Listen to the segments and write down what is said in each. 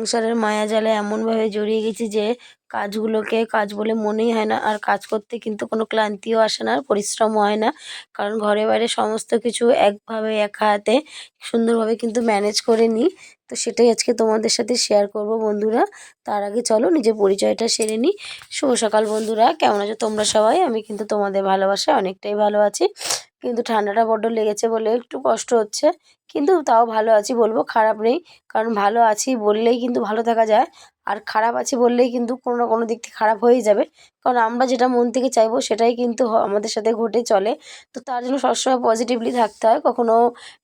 সংসারের মায়া জালে এমনভাবে জড়িয়ে গেছি যে কাজগুলোকে কাজ বলে মনেই হয় না। আর কাজ করতে কিন্তু কোনো ক্লান্তিও আসে না আর পরিশ্রমও হয় না। কারণ ঘরে বাইরে সমস্ত কিছু একভাবে এক হাতে সুন্দরভাবে কিন্তু ম্যানেজ করে নিই। তো সেটাই আজকে তোমাদের সাথে শেয়ার করব বন্ধুরা। তার আগে চলো নিজের পরিচয়টা সেরে নিই। শুভ সকাল বন্ধুরা, কেমন আছো তোমরা সবাই? আমি কিন্তু তোমাদের ভালোবাসায় অনেকটাই ভালো আছি। কিন্তু ঠান্ডাটা বড্ড লেগেছে বলে একটু কষ্ট হচ্ছে। কিন্তু তাও ভালো আছি বলব, খারাপ নেই। কারণ ভালো আছি বললেই কিন্তু ভালো থাকা যায়। আর খারাপ আছে বললেই কিন্তু কোনো না কোনো দিক থেকে খারাপ হয়েই যাবে। কারণ আমরা যেটা মন থেকে চাইব সেটাই কিন্তু আমাদের সাথে ঘটে চলে। তো তার জন্য সবসময় পজিটিভলি থাকতে হয়। কখনো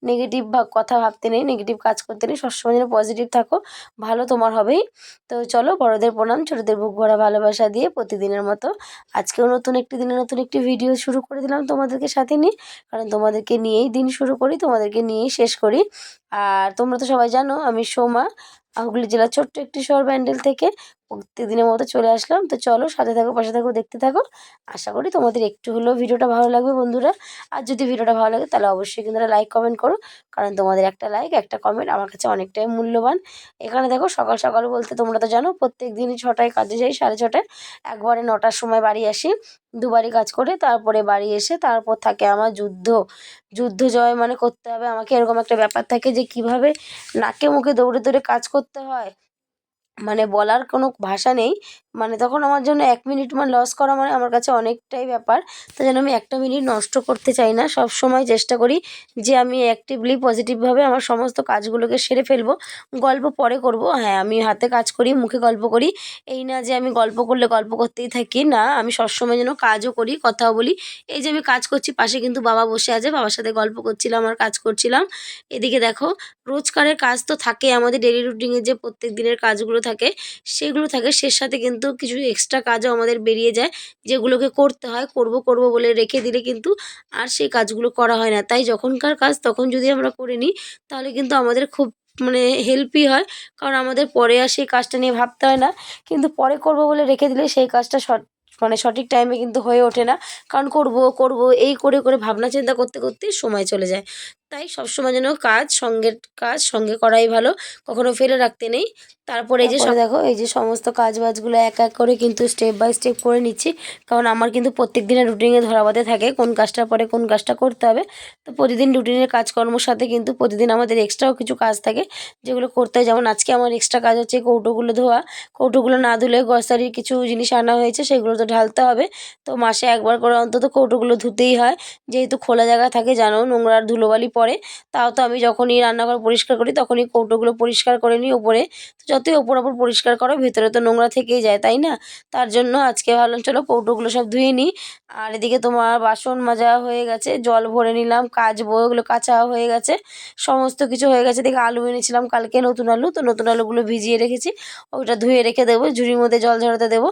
নেগেটিভ কথা ভাবতে নেই নেগেটিভ কাজ করতে নেই। সবসময় যেন পজিটিভ থাকো, ভালো তোমার হবেই। তো চলো বড়দের প্রণাম, ছোটদের বুক ভরা ভালোবাসা দিয়ে প্রতিদিনের মতো আজকেও নতুন একটি দিনে নতুন একটি ভিডিও শুরু করে দিলাম তোমাদেরকে সাথে নিয়ে। কারণ তোমাদেরকে নিয়েই দিন শুরু করি, তোমাদেরকে নিয়েই শেষ করি। আর তোমরা তো সবাই জানো, আমি সোমা। হুগলি জেলার ছোট্ট একটি শহর ব্যান্ডেল থেকে প্রত্যেকদিনের মতো চলে আসলাম। তো চলো সাথে থাকো, পাশে থাকো, দেখতে থাকো। আশা করি তোমাদের একটু হলেও ভিডিওটা ভালো লাগবে বন্ধুরা। আর যদি ভিডিওটা ভালো লাগে তাহলে অবশ্যই কিন্তু লাইক কমেন্ট করো। কারণ তোমাদের একটা লাইক একটা কমেন্ট আমার কাছে অনেকটাই মূল্যবান। এখানে দেখো সকাল সকাল বলতে তোমরা তো জানো, প্রত্যেক দিনই ছটায় কাজে যাই, সাড়ে ছটায়। একবারে নটার সময় বাড়ি আসি, দুবারই কাজ করে তারপরে বাড়ি এসে তারপর থাকে আমার যুদ্ধ। যুদ্ধ জয় মানে করতে হবে। আমাকে এরকম একটা ব্যাপার থাকে যে কীভাবে নাকে মুখে দৌড়ে দৌড়ে কাজ করতে হয়। মানে বলার কোনো ভাষা নেই। মানে তখন আমার জন্য এক মিনিট মানে লস করা মানে আমার কাছে অনেকটাই ব্যাপার। তাই জন্য আমি একটা মিনিট নষ্ট করতে চাই না। সব সময় চেষ্টা করি যে আমি অ্যাক্টিভলি পজিটিভভাবে আমার সমস্ত কাজগুলোকে সেরে ফেলব। গল্প পরে করব। হ্যাঁ আমি হাতে কাজ করি, মুখে গল্প করি। এই না যে আমি গল্প করলে গল্প করতেই থাকি। না, আমি সবসময় যেন কাজও করি, কথাও বলি। এই যে আমি কাজ করছি, পাশে কিন্তু বাবা বসে আছে। বাবার সাথে গল্প করছিলাম আর কাজ করছিলাম। এদিকে দেখো, রোজকারের কাজ তো থাকে আমাদের ডেলি রুটিনের যে প্রত্যেক দিনের কাজগুলো থাকে, সেগুলো থাকে, সে সাথে কিন্তু কিছু এক্সট্রা কাজও আমাদের বেরিয়ে যায়, যেগুলোকে করতে হয়, করব করব বলে রেখে দিলে কিন্তু আর সেই কাজগুলো করা হয় না। তাই যখনকার কাজ তখন যদি আমরা করে নিই, তাহলে কিন্তু আমাদের খুব মানে হেল্পই হয়, কারণ আমাদের পরে আর সেই কাজটা নিয়ে ভাবতে হয় না। কিন্তু পরে করব বলে রেখে দিলে সেই কাজটা মানে সঠিক টাইমে কিন্তু হয়ে ওঠে না, কারণ করব করব, এই করে করে ভাবনা চিন্তা করতে করতে সময় চলে যায়। তাই সবসময় যেন কাজ সঙ্গে কাজ সঙ্গে করাই ভালো। কখনো ফেলে রাখতে নেই। তারপরে এই যে সব- দেখো এই যে সমস্ত কাজ বাজগুলো এক এক করে কিন্তু স্টেপ বাই স্টেপ করে নিচ্ছি। কারণ আমার কিন্তু প্রত্যেক দিনের রুটিনে ধরাবাতে থাকে কোন কাজটার পরে কোন কাজটা করতে হবে। তো প্রতিদিন রুটিনের কাজকর্মর সাথে কিন্তু প্রতিদিন আমাদের এক্সট্রাও কিছু কাজ থাকে যেগুলো করতে হয়। যেমন আজকে আমার এক্সট্রা কাজ হচ্ছে কৌটোগুলো ধোয়া। কৌটোগুলো না ধুলে গ্রসারির কিছু জিনিস আনা হয়েছে সেগুলো তো ঢালতে হবে। তো মাসে একবার করে অন্তত কৌটোগুলো ধুতেই হয়। যেহেতু খোলা জায়গা থাকে জানো নোংরার ধুলোবালি পড়ে তাও তো আমি যখনই রান্নাঘর পরিষ্কার করি, তখনই কৌটোগুলো পরিষ্কার করে নিই ওপরে তো যতই ওপর ওপর পরিষ্কার করো, ভেতরে তো নোংরা থেকেই যায়, তাই না? তার জন্য আজকে ভাবলাম চলো কৌটোগুলো সব ধুয়ে নিই। আর এদিকে তোমার বাসন মাজা হয়ে গেছে, জল ভরে নিলাম কাচবো ওগুলো কাঁচা হয়ে গেছে, সমস্ত কিছু হয়ে গেছে। দেখে আলু এনেছিলাম, কালকে নতুন আলু, তো নতুন আলুগুলো ভিজিয়ে রেখেছি ওইটা ধুয়ে রেখে দেবো, ঝুড়ির মধ্যে জল ঝরাতে দেবো।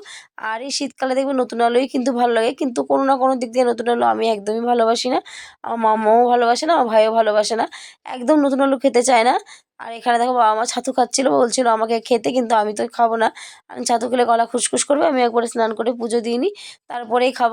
আর এই শীতকালে দেখবে নতুন আলুই কিন্তু ভালো লাগে, কিন্তু কোনো না কোনো দিক দিয়ে নতুন আলু আমি একদমই ভালোবাসি না। আমার মামাও ভালোবাসে না, আমার ভাইও ভালোবাসে না। একদম নতুন আলু খেতে চায় না। আর এখানে দেখো বাবা মা ছাতু খাচ্ছিলো, বলছিল আমাকে খেতে কিন্তু আমি তো খাব না। আমি ছাতু খেলে গলা খুসখুস করবে, আমি একবারে স্নান করে পুজো দিই নিই তারপরেই খাব।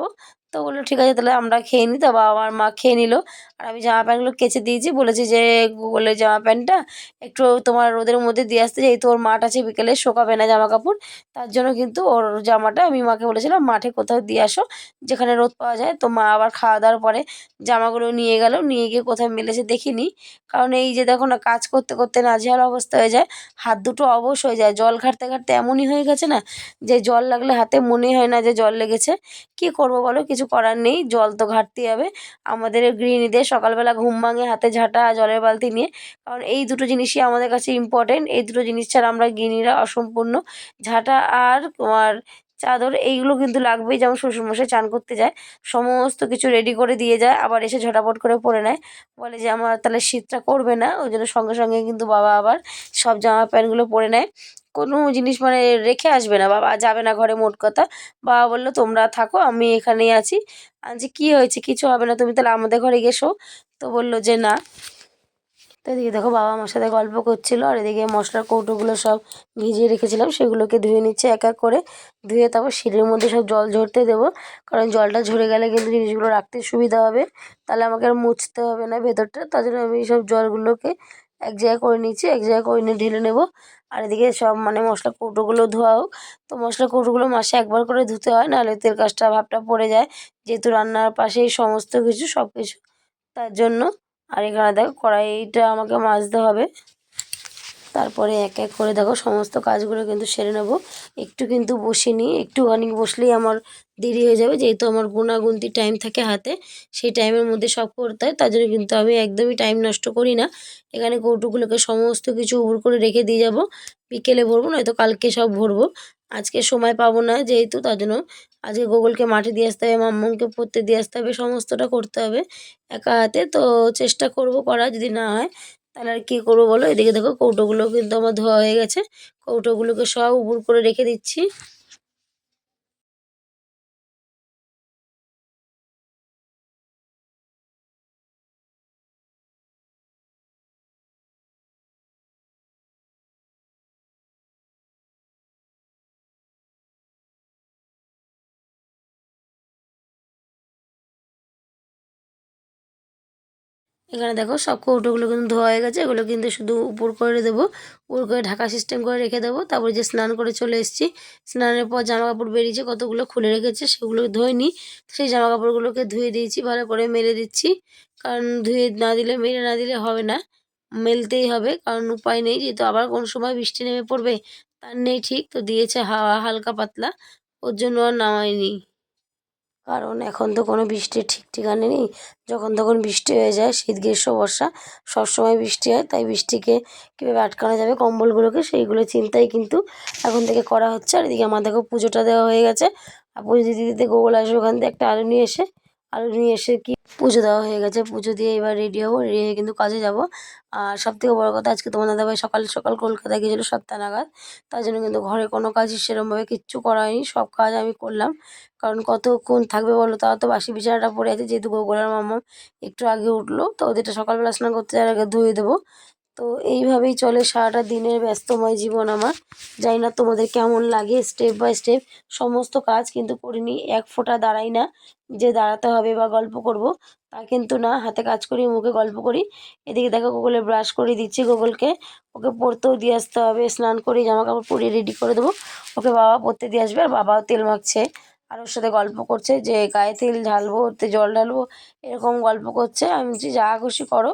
তো বলল, ঠিক আছে, তাহলে আমরা খেয়ে নিই তো বাবা আর মা খেয়ে নিল। আর আমি জামা প্যান্টগুলো কেচে দিয়েছি। বলেছি যে, গুগলের জামা প্যান্টটা একটু তোমার রোদের মধ্যে দিয়ে আসতে, যেহেতু ওর মাঠ আছে, বিকেলে শোকাবে না জামা কাপড় তার জন্য কিন্তু ওর জামাটা আমি মাকে বলেছিলাম, মাঠে কোথাও দিয়ে আসো, যেখানে রোদ পাওয়া যায়। তো মা আবার খাওয়া দাওয়ার পরে জামাগুলো নিয়ে গেল। নিয়ে গিয়ে কোথায় মেলেছে দেখিনি। কারণ এই যে দেখো না, কাজ করতে করতে নাজেহাল অবস্থা হয়ে যায়। হাত দুটো অবশ হয়ে যায়। জল ঘাটতে ঘাটতে এমনই হয়ে গেছে না, যে জল লাগলে হাতে মনে হয় না যে জল লেগেছে। কি করব বলো? কিছু করার নেই। জল তো ঘাটতেই হবে। আমাদের গৃহিণীদের সকালবেলা ঘুম ভাঙে, হাতে ঝাঁটা, জলের বালতি নিয়ে। কারণ এই দুটো জিনিসই আমাদের কাছে ইম্পর্টেন্ট এই দুটো জিনিস ছাড়া আমরা গৃহিণীরা অসম্পূর্ণ। ঝাঁটা আর তোমার চাদর, এইগুলো কিন্তু লাগবেই। যেমন শ্বশুরমশাই চান করতে যায়, সমস্ত কিছু রেডি করে দিয়ে যায়, আবার এসে ঝটাপট করে পরে নেয়। বলে যে, আমার তাহলে শীতটা করবে না। ওই জন্য সঙ্গে সঙ্গে কিন্তু বাবা আবার সব জামা প্যান্টগুলো পরে নেয়। কোনো জিনিস মানে রেখে আসবে না। বাবা যাবে না ঘরে মোট কথা। বাবা বলল, তোমরা থাকো, আমি এখানেই আছি। আজ কী হয়েছে? কিছু হবে না। তুমি তাহলে আমাদের ঘরে গেছো তো বলল যে, না। তো এদিকে দেখো, বাবা আমার সাথে গল্প করছিল। আর এদিকে মশলার কৌটোগুলো সব ভিজিয়ে রেখেছিলাম। সেগুলোকে ধুয়ে নিচ্ছে এক এক করে। ধুয়ে তারপর সিঁড়ির মধ্যে সব জল ঝরতে দেবো। কারণ জলটা ঝরে গেলে কিন্তু জিনিসগুলো রাখতে সুবিধা হবে। তাহলে আমাকে আর মুছতে হবে না ভেতরটা। তার জন্য আমি সব জলগুলোকে এক জায়গায় করে নিচ্ছি। এক জায়গায় করে নিয়ে ঢেলে নেব। আর এদিকে সব মানে মশলা কৌটোগুলো ধোয়া হোক। তো মশলা কৌটোগুলো মাসে একবার করে ধুতে হয়, নাহলে তেল কাজটা ভাবটা পড়ে যায়। যেহেতু রান্নার পাশেই সমস্ত কিছু সব কিছু তার জন্য। আর এখানে দেখো কড়াইটা আমাকে মাজতে হবে। তারপরে এক এক করে দেখো সমস্ত কাজগুলো কিন্তু সেরে নেব। একটু কিন্তু বসিনি একটুখানি বসলেই আমার দেরি হয়ে যাবে, যেহেতু আমার গুণাগুনতি টাইম থাকে হাতে, সেই টাইমের মধ্যে সব করতে হয়, তার জন্য কিন্তু আমি একদমই টাইম নষ্ট করি না। এখানে কৌটুগুলোকে সমস্ত কিছু উবুর করে রেখে দিয়ে যাব, বিকেলে ভরবো, নয়তো কালকে সব ভরবো। আজকে সময় পাবো না যেহেতু, তার জন্য আজকে গোগলকে মাঠে দিয়ে আসতে হবে মাম্মনকে পড়তে দিয়ে আসতে হবে, সমস্তটা করতে হবে। একা হাতে তো চেষ্টা করব করা যদি না হয় তাহলে আর কি করব বলো? এদিকে দেখো কৌটোগুলো কিন্তু আমার ধোয়া হয়ে গেছে। কৌটোগুলোকে সব উপুড় করে রেখে দিচ্ছি। এখানে দেখো সব কৌটোগুলো কিন্তু ধোয়া হয়ে গেছে। এগুলো কিন্তু শুধু উপর করে দেবো, উপর করে ঢাকা সিস্টেম করে রেখে দেবো। তারপরে যে স্নান করে চলে এসেছি, স্নানের পর জামা কাপড় বেরিয়েছে, কতগুলো খুলে রেখেছে সেগুলো ধোয়নি সেই জামা কাপড়গুলোকে ধুয়ে দিয়েছি, ভালো করে মেলে দিচ্ছি। কারণ ধুয়ে না দিলে, মেলে না দিলে হবে না, মেলতেই হবে। কারণ উপায় নেই, যেহেতু আবার কোন সময় বৃষ্টি নেমে পড়বে, তার নেই ঠিক। তো দিয়েছে হাওয়া, হালকা পাতলা, ওর জন্য আর নামায়নি কারণ এখন তো কোনো বৃষ্টির ঠিক ঠিকানা নেই। যখন তখন বৃষ্টি হয়ে যায়, শীত, গ্রীষ্ম, বর্ষা, সবসময় বৃষ্টি হয়। তাই বৃষ্টিকে কীভাবে আটকানো যাবে কম্বলগুলোকে সেইগুলো চিন্তাই কিন্তু এখন থেকে করা হচ্ছে। আর এদিকে আমাদেরকে পুজোটা দেওয়া হয়ে গেছে। আর পুজো দিতে দিতে গোগল আসবে ওখান থেকে একটা আলু নিয়ে এসে, আলু নিয়ে এসে কি পুজো দেওয়া হয়ে গেছে। পুজো দিয়ে এবার রেডি হব রেডি হয়ে কিন্তু কাজে যাব। আর সব থেকে বড়ো কথা, আজকে তোমার দাদাভাই সকাল সকাল কলকাতায় গিয়েছিল সাতটা নাগাদ। তার জন্য কিন্তু ঘরে কোনো কাজই সেরমভাবে কিচ্ছু করা হয়নি। সব কাজ আমি করলাম। কারণ কতক্ষণ থাকবে বলো? তাও তো বাসি বিছানাটা পড়ে আছে, যেহেতু গোগলার মামা একটু আগে উঠল। তো ওদেরটা সকালবেলা স্নান করতে যাওয়ার আগে ধুয়ে দেবো। তো এইভাবেই চলে সারাটা দিনের ব্যস্তময় জীবন আমার। জানি না তোমাদের কেমন লাগে স্টেপ বাই স্টেপ সমস্ত কাজ কিন্তু করিনি, এক ফোঁটা দাঁড়াই না যে দাঁড়াতে হবে বা গল্প করব, তা কিন্তু না, হাতে কাজ করি, মুখে গল্প করি। এদিকে দেখো গুগলে ব্রাশ করে দিচ্ছি গুগলকে ওকে পড়তেও দিয়ে আসতে হবে, স্নান করে জামা কাপড় পরিয়ে রেডি করে দেবো। ওকে বাবা পড়তে দিয়ে আসবে, আর বাবাও তেল মাখছে, আর ওর সাথে গল্প করছে যে গায়ে তেল ঢালবো ওতে জল ঢালবো, এরকম গল্প করছে। আমি বলছি, যা খুশি করো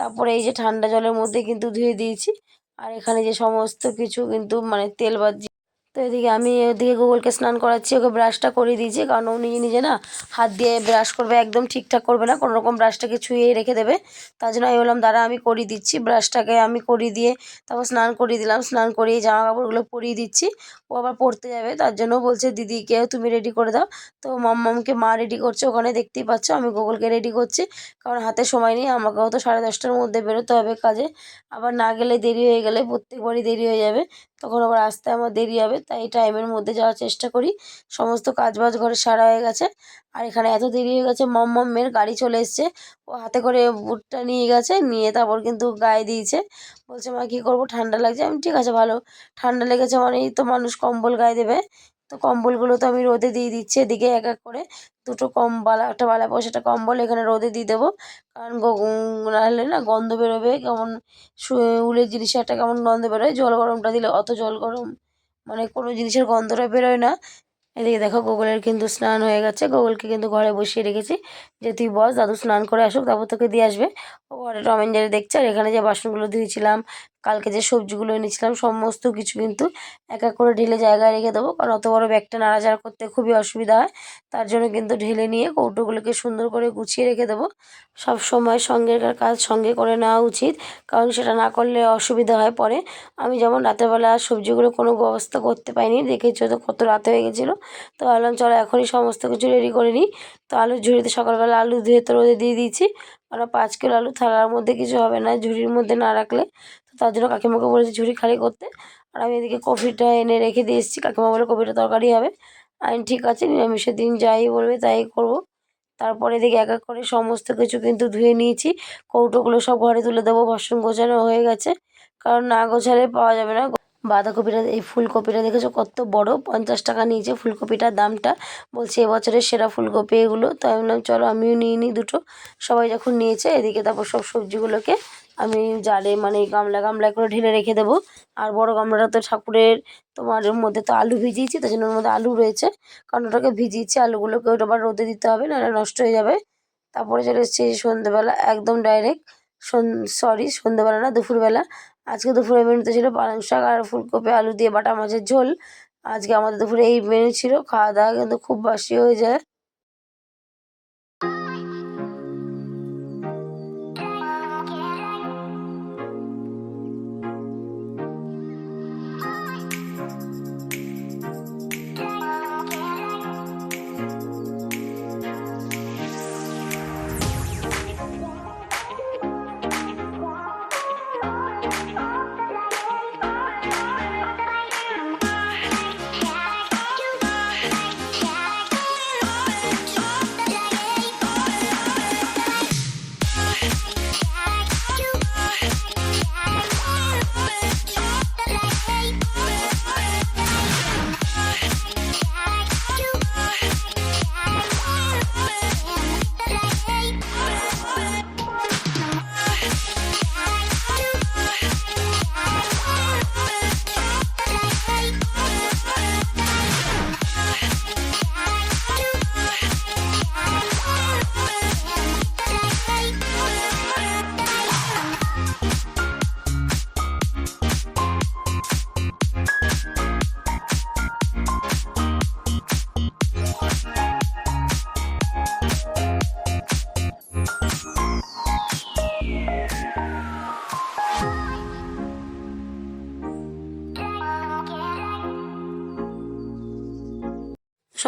তারপরে এই যে ঠান্ডা জলের মধ্যে কিন্তু ধুয়ে দিয়েছি। আর এখানে যে সমস্ত কিছু কিন্তু মানে তেল বাজি তো এদিকে আমি ওদিকে গুগলকে স্নান করাচ্ছি, ওকে ব্রাশটা করিয়ে দিয়েছি, কারণ ও নিজে নিজে না হাত দিয়ে ব্রাশ করবে, একদম ঠিকঠাক করবে না, কোনো রকম ব্রাশটাকে ছুঁয়েই রেখে দেবে। তার জন্য আমি বললাম, দাঁড়া, আমি করিয়ে দিচ্ছি ব্রাশটাকে আমি করিয়ে দিয়ে তারপর স্নান করিয়ে দিলাম, স্নান করিয়ে জামা কাপড়গুলো পরিয়ে দিচ্ছি। ও আবার পড়তে যাবে, তার জন্য বলছে দিদিকে তুমি রেডি করে দাও? তো মাম্মামকে মা রেডি করছে, ওখানে দেখতেই পাচ্ছ, আমি গুগলকে রেডি করছি, কারণ হাতে সময় নেই, আমাকেও তো সাড়ে দশটার মধ্যে বেরোতে হবে কাজে। আবার না গেলে দেরি হয়ে গেলে প্রত্যেকবারই দেরি হয়ে যাবে, তখন আবার আসতে আমার দেরি হবে তাই টাইমের মধ্যে যাওয়ার চেষ্টা করি। সমস্ত কাজ বাজ ঘরে সারা হয়ে গেছে। আর এখানে এত দেরি হয়ে গেছে, মম মম্মমের গাড়ি চলে এসছে। ও হাতে করে বুটটা নিয়ে গেছে, নিয়ে তারপর কিন্তু গায়ে দিয়েছে। বলছে, মা, কী করব? ঠান্ডা লাগছে। আমি, ঠিক আছে, ভালো। ঠান্ডা লেগেছে মানেই তো মানুষ কম্বল গায়ে দেবে। তো কম্বলগুলো তো আমি রোদে দিয়ে দিচ্ছি এদিকে এক এক করে। দুটো কম বালা, একটা বালা পয়সাটা কম্বল এখানে রোদে দিয়ে দেবো। কারণ নাহলে না গন্ধ বেরোবে। কেমন উলের জিনিসে একটা কেমন গন্ধ বেরোয়। জল গরমটা দিলে অত জল গরম মানে কোনো জিনিসের গন্ধটা বেরোয় না। এদিকে দেখো গোগলের কিন্তু স্নান হয়ে গেছে। গোগলকে কিন্তু ঘরে বসিয়ে রেখেছি যে, তুই বস, দাদু স্নান করে আসুক, তারপর তোকে দিয়ে আসবে। ও ঘরে টম দেখছে আর এখানে যে বাসনগুলো ধুয়েছিলাম কালকে যে সবজিগুলো এনেছিলাম, সমস্ত কিছু কিন্তু এক এক করে ঢেলে জায়গায় রেখে দেবো। কারণ অত বড় ব্যাগটা নাড়াচাড়া করতে খুবই অসুবিধা হয়। তার জন্য কিন্তু ঢেলে নিয়ে কৌটোগুলোকে সুন্দর করে গুছিয়ে রেখে দেবো। সব সময় সঙ্গের কাজ সঙ্গে করে নেওয়া উচিত। কারণ সেটা না করলে অসুবিধা হয় পরে। আমি যেমন রাতেরবেলা সবজিগুলো কোনো ব্যবস্থা করতে পারিনি, দেখেছ তো কত রাত হয়ে গেছিল। তো ভাবলাম চলো এখনই সমস্ত কিছু রেডি করে নিই। তো আলুর ঝুড়িতে সকালবেলা আলু ধুয়ে তো রোদে দিয়ে দিয়েছি। কারণ পাঁচ কিলো আলু থালার মধ্যে কিছু হবে না, ঝুড়ির মধ্যে না রাখলে তার জন্য কাকিমাকে বলেছি ঝুড়ি খালি করতে। আর আমি এদিকে কফিটা এনে রেখে দিয়ে এসেছি। কাকিমা বলে কফিটা তরকারি হবে। আমি ঠিক আছে, নিরামিষের দিন যাই বলবে তাই করব। তারপরে এদিকে এক এক করে সমস্ত কিছু কিন্তু ধুয়ে নিয়েছি। কৌটোগুলো সব ঘরে তুলে দেবো। বাসন গোছানো হয়ে গেছে। কারণ না গোছালে পাওয়া যাবে না। বাঁধাকপিটা, এই ফুলকপিটা দেখেছ কত বড়? পঞ্চাশ টাকা নিয়েছে ফুলকপিটার দামটা। বলছে এবছরের সেরা ফুলকপি এগুলো। তো আমি বললাম চলো আমিও নিয়ে নিই দুটো। সবাই যখন নিয়েছে, এদিকে তারপর সব সবজিগুলোকে আমি জারে মানে গামলা গামলায় করে ঢেলে রেখে দেবো। আর বড় গামলাটা তো ঠাকুরের তোমার মধ্যে তো আলু ভিজিয়েছি, তার জন্য ওর মধ্যে আলু রয়েছে। কারণ ওটাকে ভিজিয়েছি, আলুগুলোকে ওটা আবার রোদে দিতে হবে, নাহলে নষ্ট হয়ে যাবে। তারপরে চলে এসেছি সন্ধ্যেবেলা একদম ডাইরেক্ট সরি সন্ধ্যেবেলা না, দুপুরবেলা। আজকে দুপুরে মেনুতে ছিল পালং শাক আর ফুলকপি, আলু দিয়ে বাটা মাছের ঝোল। আজকে আমাদের দুপুরে এই মেনু ছিল, খাওয়া দাওয়া কিন্তু খুব বাসি হয়ে যায়।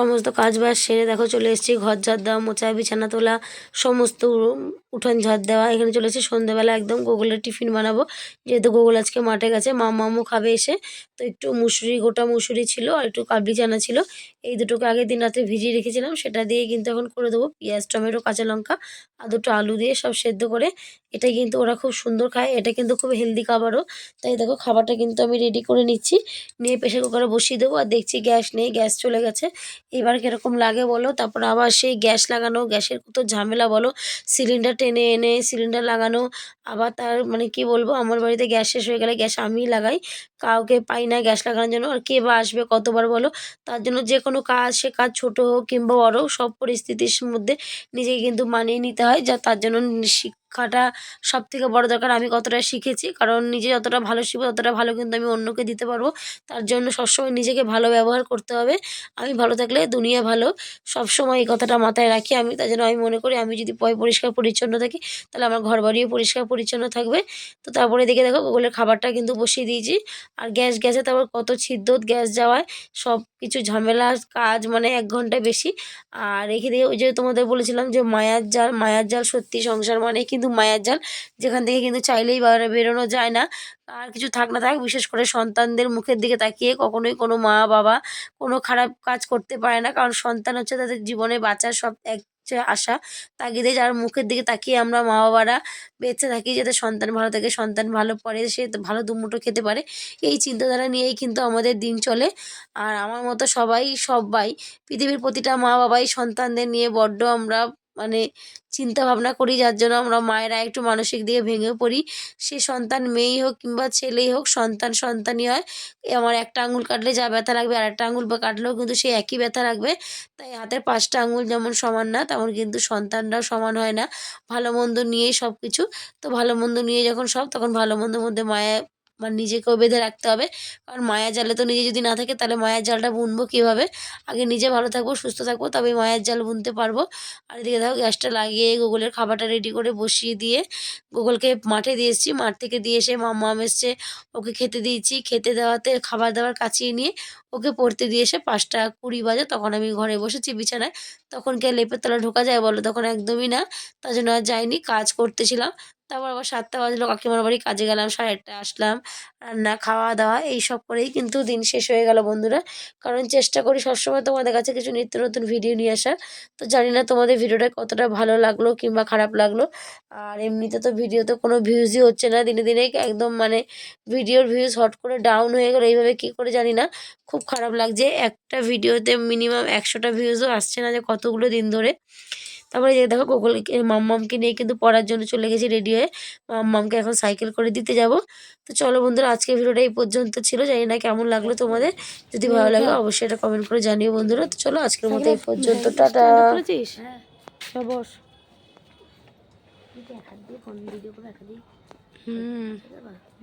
সমস্ত কাজ বাজ সেরে দেখো চলে এসেছি ঘর ঝাড় দেওয়া মোছা বিছানা তোলা সমস্ত উঠান ঝাড় দেওয়া, এখানে চলে এসেছি সন্ধ্যেবেলা একদম গোগলের টিফিন বানাবো। যেহেতু গোগল আজকে মাঠে গেছে মা মামু খাবে এসে। তো একটু মুসুরি, গোটা মুসুরি ছিল আর একটু কাবলি চানা ছিল। এই দুটোকে আগের দিন রাতে ভিজিয়ে রেখেছিলাম, সেটা দিয়ে কিন্তু এখন করে দেবো। পেঁয়াজ, টমেটো, কাঁচা লঙ্কা আর দুটো আলু দিয়ে সব সেদ্ধ করে। এটা কিন্তু ওরা খুব সুন্দর খায়, এটা কিন্তু খুব হেলদি খাবারও। তাই দেখো, খাবারটা কিন্তু আমি রেডি করে নিচ্ছি। নিয়ে প্রেশার কুকারে বসিয়ে দেবো আর দেখছি গ্যাস নেই, গ্যাস চলে গেছে। এবার কীরকম লাগে বলো? তারপর আবার সেই গ্যাস লাগানো, গ্যাসের কত ঝামেলা বলো? সিলিন্ডার টেনে এনে সিলিন্ডার লাগানো। আবার তার মানে কি বলব? আমার বাড়িতে গ্যাস শেষ হয়ে গেলে গ্যাস আমিই লাগাই। কাউকে পাই না গ্যাস লাগানোর জন্য। আর কে বা আসবে কতবার বলো? তার জন্য যে কোনো কাজ, সে কাজ ছোট হোক কিংবা বড় সব পরিস্থিতির মধ্যে নিজেকে কিন্তু মানিয়ে নিতে হয়। যা তার জন্য শিক্ষাটা সব থেকে বড় দরকার। আমি কতটা শিখেছি, কারণ নিজে যতটা ভালো শিখব, ততটা ভালো কিন্তু আমি অন্যকে দিতে পারব। তার জন্য সবসময় নিজেকে ভালো ব্যবহার করতে হবে। আমি ভালো থাকলে দুনিয়া ভালো। সবসময় এই কথাটা মাথায় রাখি আমি। তার জন্য আমি মনে করি, আমি যদি পয় পরিষ্কার পরিচ্ছন্ন থাকি, তাহলে আমার ঘর বাড়িও পরিষ্কার পরিচ্ছন্ন থাকবে। তো তারপরে দেখে দেখো গুগলের খাবারটা কিন্তু বসিয়ে দিয়েছি। আর গ্যাস, গ্যাসে তারপর কত ছিদ্রত গ্যাস যাওয়ায় সব কিছু ঝামেলা, কাজ মানে এক ঘন্টায় বেশি। আর রেখে দিয়ে ওই যে তোমাদের বলেছিলাম যে মায়ার জাল মায়ার জাল সত্যি সংসার মানে কিন্তু মায়ার জাল যেখান থেকে কিন্তু চাইলেই বেরোনো যায় না। আর কিছু থাক না থাক, বিশেষ করে সন্তানদের মুখের দিকে তাকিয়ে কখনোই কোনো মা, বাবা কোনো খারাপ কাজ করতে পারে না। কারণ সন্তান হচ্ছে তাদের জীবনে বাঁচার সব এক আশা, তাগিদে যার মুখের দিকে তাকিয়ে আমরা মা বাবারা বেঁচে থাকি, যাতে সন্তান ভালো থাকে, সন্তান ভালো পড়ে সে ভালো দুমুঠো খেতে পারে। এই চিন্তাধারা নিয়েই কিন্তু আমাদের দিন চলে। আর আমার মতো সবাই সবাই পৃথিবীর প্রতিটা মা বাবাই সন্তানদের নিয়ে বড্ড আমরা মানে চিন্তা ভাবনা করি, যার জন্য আমরা মায়েরা একটু মানসিক দিকে ভেঙে পড়ি। সে সন্তান মেয়েই হোক কিংবা ছেলেই হোক, সন্তান সন্তানই হয়। আমার একটা আঙুল কাটলে যা ব্যথা লাগবে, আর একটা আঙুল কাটলেও কিন্তু সে একই ব্যথা লাগবে তাই হাতের পাঁচটা আঙুল যেমন সমান না, তেমন কিন্তু সন্তানরাও সমান হয় না। ভালো মন্দ নিয়েই সব কিছু তো ভালো মন্দ নিয়ে যখন সব, তখন ভালো মন্দের মধ্যে মায়া মানে নিজেকেও বেঁধে রাখতে হবে। কারণ মায়া জালে তো নিজে যদি না থাকে, তাহলে মায়ার জালটা বুনবো কীভাবে? আগে নিজে ভালো থাকব, সুস্থ থাকব তবে মায়ের জাল বুনতে পারব। আর এদিকে দেখো, গ্যাসটা লাগিয়ে গুগলের খাবারটা রেডি করে বসিয়ে দিয়ে গুগলকে মাঠে দিয়ে এসেছি। মাঠ থেকে দিয়ে এসে মাম্মাম এসছে, ওকে খেতে দিয়েছি। খেতে দেওয়াতে খাবার দাবার কাচিয়ে নিয়ে ওকে পড়তে দিয়ে এসে পাঁচটা কুড়ি বাজে, তখন আমি ঘরে বসেছি বিছানায়। তখন কে লেপের তলা ঢোকা যায় বলো? তখন একদমই না, তার জন্য আর যাইনি, কাজ করতেছিলাম। তারপর আবার সাতটা বাজলো, কাকিমার বাড়ি কাজে গেলাম, সাড়ে আটটা আসলাম, রান্না, খাওয়া দাওয়া এইসব করেই কিন্তু দিন শেষ হয়ে গেল বন্ধুরা। কারণ চেষ্টা করি সবসময় তোমাদের কাছে কিছু নিত্য নতুন ভিডিও নিয়ে আসার। তো জানি না তোমাদের ভিডিওটা কতটা ভালো লাগল কিংবা খারাপ লাগল। আর এমনিতে তো ভিডিওতে কোনো ভিউজই হচ্ছে না, দিনে দিনে একদম মানে ভিডিওর ভিউজ হট করে ডাউন হয়ে গেলো, এইভাবে কী করে জানি না। খুব খারাপ লাগছে, একটা ভিডিওতে মিনিমাম একশোটা ভিউজও আসছে না যে কতগুলো দিন ধরে। তারপরে এই যে দেখো গোকুলকে মাম্মামকে নিয়ে কিন্তু পড়ার জন্য চলে গেছি রেডি হয়ে। মাম্মামকে এখন সাইকেল করে দিতে যাব। তো চলো বন্ধুরা আজকের ভিডিওটা এই পর্যন্ত ছিল। জানি না কেমন লাগল তোমাদের। যদি ভালো লাগে অবশ্যই এটা কমেন্ট করে জানিও বন্ধুরা। তো চলো আজকের মতো এই পর্যন্ত টাটা। খুলেছিস সব বস। হুম।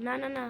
না না না।